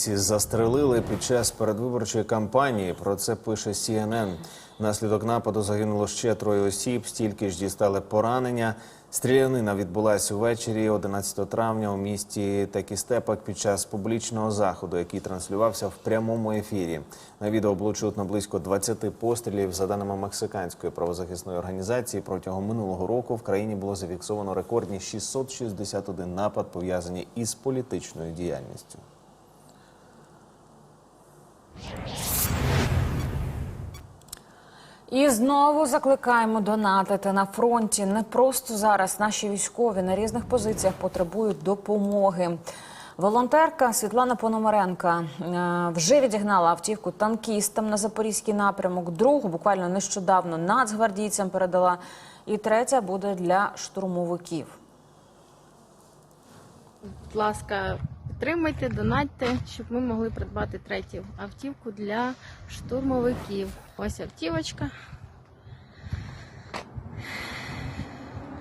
Ці застрелили під час передвиборчої кампанії. Про це пише CNN. Внаслідок нападу загинуло ще троє осіб, стільки ж дістали поранення. Стрілянина відбулася увечері 11 травня у місті Такістепак під час публічного заходу, який транслювався в прямому ефірі. На відео було чутно близько 20 пострілів. За даними мексиканської правозахисної організації, протягом минулого року в країні було зафіксовано рекордні 661 напад, пов'язані із політичною діяльністю. І знову закликаємо донатити на фронті. Не просто зараз наші військові на різних позиціях потребують допомоги. Волонтерка Світлана Пономаренка е, вже відігнала автівку танкістам на запорізький напрямок. Другу буквально нещодавно нацгвардійцям передала. І третя буде для штурмовиків. Будь ласка, підтримайте, донатьте, щоб ми могли придбати третю автівку для штурмовиків. Ось автівочка.